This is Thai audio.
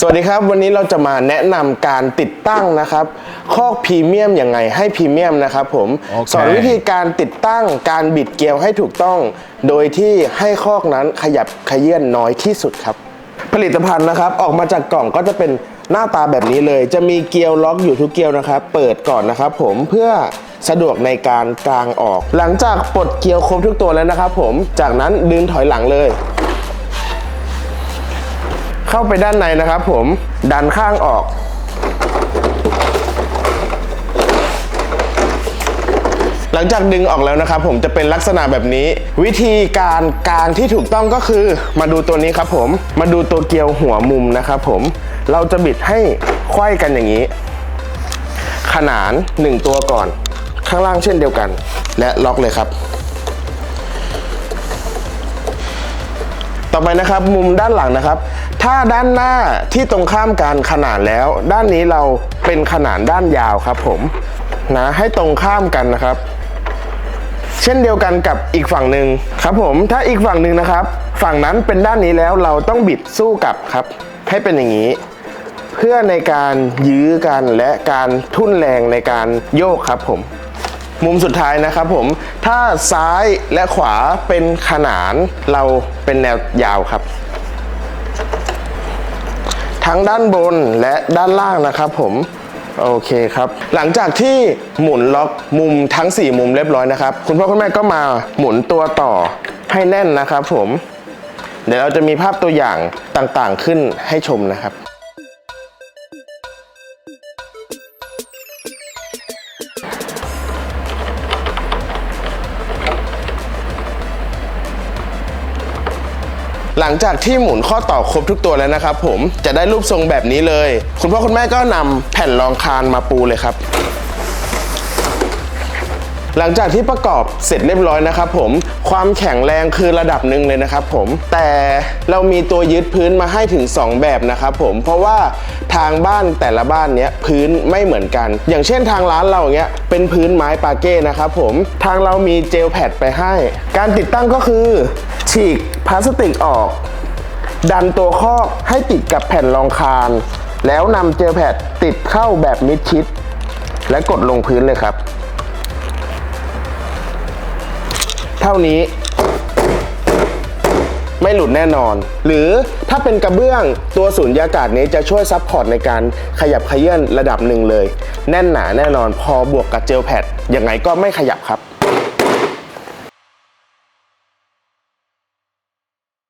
สวัสดีครับ วันนี้เราจะมาแนะนำการติดตั้งนะครับคอกพรีเมียมยังไงให้พรีเมียมนะครับผมโอเคสอนวิธีการติดตั้งการบิดเกลียวให้ถูกต้อง โดยที่ให้คอกนั้นขยับขยื่นน้อยที่สุดครับ ผลิตภัณฑ์นะครับออกมาจากกล่องก็จะเป็นหน้าตาแบบนี้เลย จะมีเกลียวล็อกอยู่ทุกเกลียวนะครับ เปิดก่อนนะครับผมเพื่อสะดวกในการกางออก หลังจากปลดเกลียวครบทุกตัวแล้วนะครับผมจากนั้นดึงถอยหลังเลย เข้าไปด้านในนะครับผมดันข้างออก หลังจากดึงออกแล้วนะครับผมจะเป็นลักษณะแบบนี้ วิธีการกางที่ถูกต้องก็คือ มาดูตัวนี้ครับผมมาดูตัวเกลียวหัวมุมนะครับผมเราจะบิดให้ไขว้กันอย่างนี้ ขนาน 1 ตัวก่อน ข้างล่างเช่นเดียวกัน และล็อกเลยครับต่อไปนะครับมุมด้านหลังนะครับ ถ้าด้านหน้าที่ตรงข้ามกันขนานแล้ว ด้านนี้เราเป็นขนานด้านยาวครับผมนะให้ตรงข้ามกันนะครับ เช่นเดียวกันกับอีกฝั่งหนึ่งครับผมถ้าอีกฝั่งหนึ่งนะครับ ฝั่งนั้นเป็นด้านนี้แล้วเราต้องบิดสู้กลับครับ ให้เป็นอย่างนี้ เพื่อในการยื้อกันและการทุ่นแรงในการโยกครับผมมุมสุดท้ายนะครับผม ถ้าซ้ายและขวาเป็นขนานเราเป็นแนวยาวครับ ทั้งด้านบนและด้านล่างนะครับผมโอเคครับ หลังจากที่หมุนล็อกมุมทั้ง 4 มุมเรียบร้อยนะครับ คุณพ่อคุณแม่ก็มาหมุนตัวต่อให้แน่นนะครับผม เดี๋ยวเราจะมีภาพตัวอย่างต่างๆขึ้นให้ชมนะครับ หลังจากที่หมุนข้อต่อครบทุกตัวแล้วนะครับผมจะได้รูปทรงแบบนี้เลย คุณพ่อคุณแม่ก็นำแผ่นรองคานมาปูเลยครับ หลังจากที่ประกอบเสร็จเรียบร้อยนะครับผมความแข็งแรงคือระดับหนึ่งเลยนะครับผมแต่เรามีตัวยึดพื้นมาให้ถึง 2 แบบนะครับผมเพราะว่าทางบ้านแต่ละบ้านเนี้ยพื้นไม่เหมือนกัน อย่างเช่นทางร้านเราเนี้ยเป็นพื้นไม้ปาเก้นะครับผมทางเรามีเจลแพดไปให้ การติดตั้งก็คือ ฉีกพลาสติกออก ดันตัวคอกให้ติดกับแผ่นรองคานแล้วนำเจลแพดติดเข้าแบบมิดชิด และกดลงพื้นเลยครับ เท่านี้ ไม่หลุดแน่นอน หรือถ้าเป็นกระเบื้องตัวสูญญากาศนี้จะช่วยซับพอร์ตในการขยับขยื่นระดับหนึ่งเลย แน่นหนาแน่นอนพอบวกกับเจลแพดยังไงก็ไม่ขยับครับ